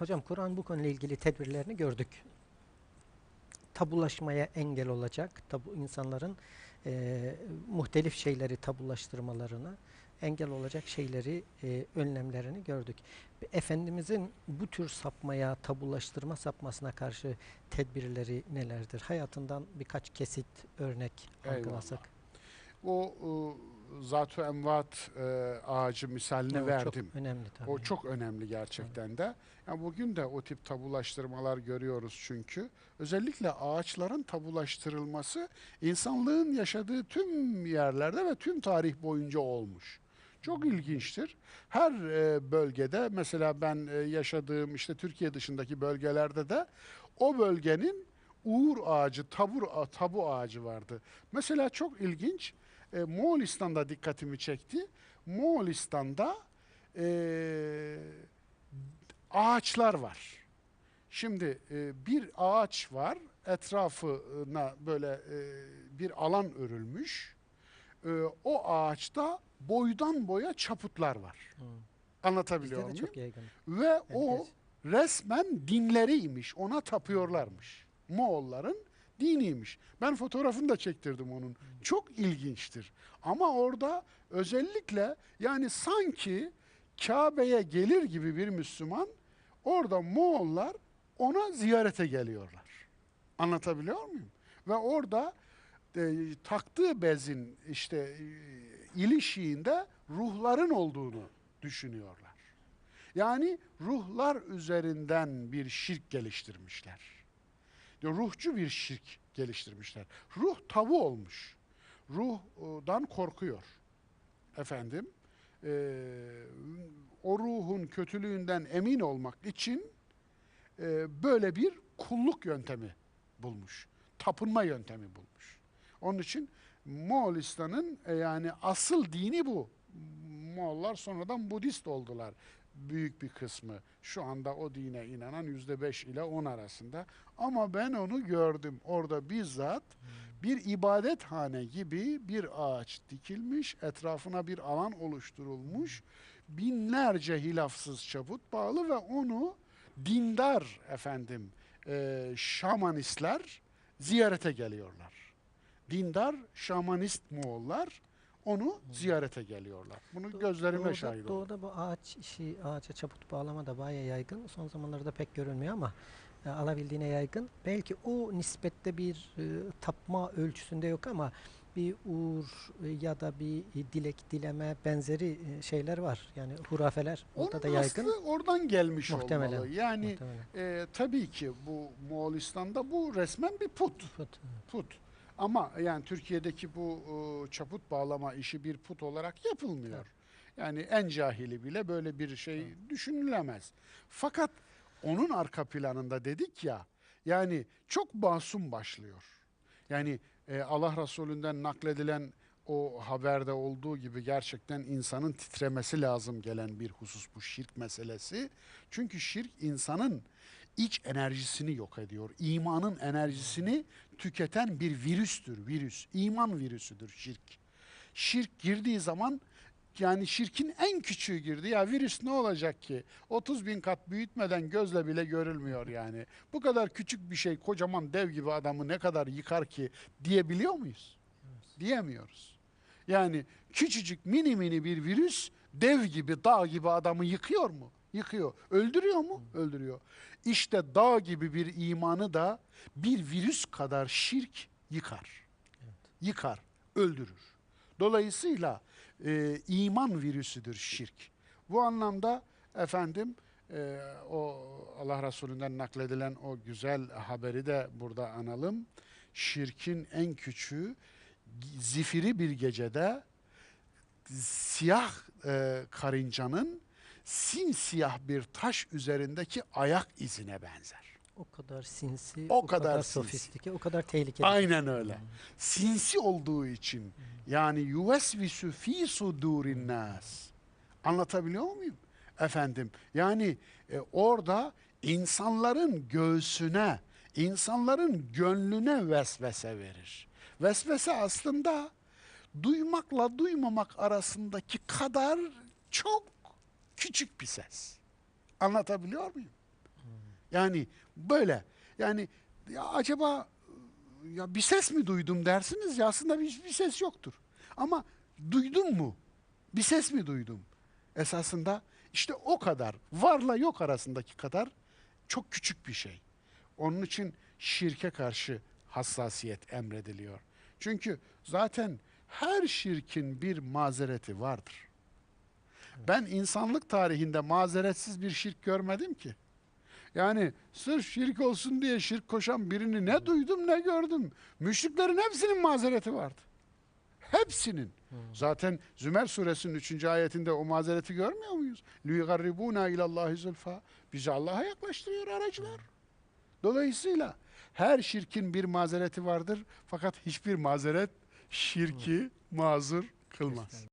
hocam Kur'an bu konuyla ilgili tedbirlerini gördük. Tabulaşmaya engel olacak, tabu insanların e, muhtelif şeyleri tabulaştırmalarına engel olacak şeyleri, e, önlemlerini gördük. Efendimizin bu tür sapmaya, tabulaştırma sapmasına karşı tedbirleri nelerdir? Hayatından birkaç kesit örnek algılasak. O e, Zat-ı Envat e, ağacı misalini o verdim. Çok önemli tabii. O çok önemli gerçekten de. Yani bugün de o tip tabulaştırmalar görüyoruz çünkü. Özellikle ağaçların tabulaştırılması insanlığın yaşadığı tüm yerlerde ve tüm tarih boyunca olmuş. Çok ilginçtir. Her e, bölgede mesela ben e, yaşadığım işte Türkiye dışındaki bölgelerde de o bölgenin uğur ağacı, tabur tabu ağacı vardı. Mesela çok ilginç. E, Moğolistan'da dikkatimi çekti. Moğolistan'da e, ağaçlar var. Şimdi e, bir ağaç var, etrafına böyle e, bir alan örülmüş. E, o ağaçta boydan boya çaputlar var. Hı. Anlatabiliyor Bizde muyum? çok yaygın. Ve o Herkes. resmen dinleriymiş. Ona tapıyorlarmış. Moğolların diniymiş. Ben fotoğrafını da çektirdim onun. Çok ilginçtir. Ama orada özellikle yani sanki Kabe'ye gelir gibi bir Müslüman orada Moğollar ona ziyarete geliyorlar. Anlatabiliyor muyum? Ve orada e, taktığı bezin işte e, ilişiğinde ruhların olduğunu düşünüyorlar. Yani ruhlar üzerinden bir şirk geliştirmişler. Ruhçu bir şirk geliştirmişler. Ruh tabu olmuş. Ruhdan korkuyor. Efendim, eee, o ruhun kötülüğünden emin olmak için eee, böyle bir kulluk yöntemi bulmuş. Tapınma yöntemi bulmuş. Onun için Moğolistan'ın e, yani asıl dini bu. Moğollar sonradan Budist oldular büyük bir kısmı. Şu anda o dine inanan yüzde beş ile on arasında. Ama ben onu gördüm. Orada bizzat bir ibadethane gibi bir ağaç dikilmiş, etrafına bir alan oluşturulmuş. Binlerce hilafsız çaput bağlı ve onu dindar efendim e, şamanistler ziyarete geliyorlar. Dindar şamanist Moğollar onu ziyarete geliyorlar. Bunu gözlerimle Doğuda, şahit oldum. doğuda bu ağaç işi, ağaca çaput bağlama da bayağı yaygın. Son zamanlarda pek görülmüyor ama e, alabildiğine yaygın. Belki o nispette bir e, tapma ölçüsünde yok ama bir uğur e, ya da bir e, dilek dileme benzeri e, şeyler var. Yani hurafeler orada Onun da yaygın. aslı oradan gelmiş Muhtemelen, olmalı. Yani Muhtemelen. e, tabii ki bu Moğolistan'da bu resmen bir put. Put, Put. Ama yani Türkiye'deki bu e, çaput bağlama işi bir put olarak yapılmıyor. Yani en cahili bile böyle bir şey düşünülemez. Fakat onun arka planında dedik ya yani çok masum başlıyor. Yani e, Allah Resulü'nden nakledilen o haberde olduğu gibi gerçekten insanın titremesi lazım gelen bir husus bu şirk meselesi. Çünkü şirk insanın iç enerjisini yok ediyor. İmanın enerjisini tüketen bir virüstür, virüs. İman virüsüdür şirk. Şirk girdiği zaman yani şirkin en küçüğü girdi. Ya virüs ne olacak ki? 30 bin kat büyütmeden gözle bile görülmüyor yani. Bu kadar küçük bir şey kocaman dev gibi adamı ne kadar yıkar ki diyebiliyor muyuz? Diyemiyoruz. Yani küçücük mini mini bir virüs dev gibi dağ gibi adamı yıkıyor mu? Yıkıyor. Öldürüyor mu? Öldürüyor. İşte dağ gibi bir imanı da bir virüs kadar şirk yıkar. Yıkar, öldürür. Dolayısıyla e, iman virüsüdür şirk. Bu anlamda efendim e, o Allah Resulü'nden nakledilen o güzel haberi de burada analım. Şirkin en küçüğü zifiri bir gecede siyah e, karıncanın simsiyah bir taş üzerindeki ayak izine benzer. O kadar sinsi, O o, kadar, kadar sinsi. sofistike, o kadar tehlikeli. Aynen öyle. Sinsi olduğu için yani yuvesvisu fi sudurin nas. Anlatabiliyor muyum? Efendim yani e, orada insanların göğsüne, insanların gönlüne vesvese verir. Vesvese aslında duymakla duymamak arasındaki kadar çok küçük bir ses. Anlatabiliyor muyum? Yani böyle. Yani ya acaba ya bir ses mi duydum dersiniz ya aslında bir, bir ses yoktur. Ama duydum mu? Bir ses mi duydum? Esasında işte o kadar varla yok arasındaki kadar çok küçük bir şey. Onun için şirke karşı hassasiyet emrediliyor. Çünkü zaten her şirkin bir mazereti vardır. Ben insanlık tarihinde mazeretsiz bir şirk görmedim ki. Yani sırf şirk olsun diye şirk koşan birini ne duydum ne gördüm. Müşriklerin hepsinin mazereti vardı. Hepsinin. Hmm. Zaten Zümer suresinin 3. ayetinde o mazereti görmüyor muyuz? Lüygarribuna ilallahi zulfa. Bizi Allah'a yaklaştırıyor aracılar. Dolayısıyla her şirkin bir mazereti vardır. Fakat hiçbir mazeret şirki hmm. mazur kılmaz.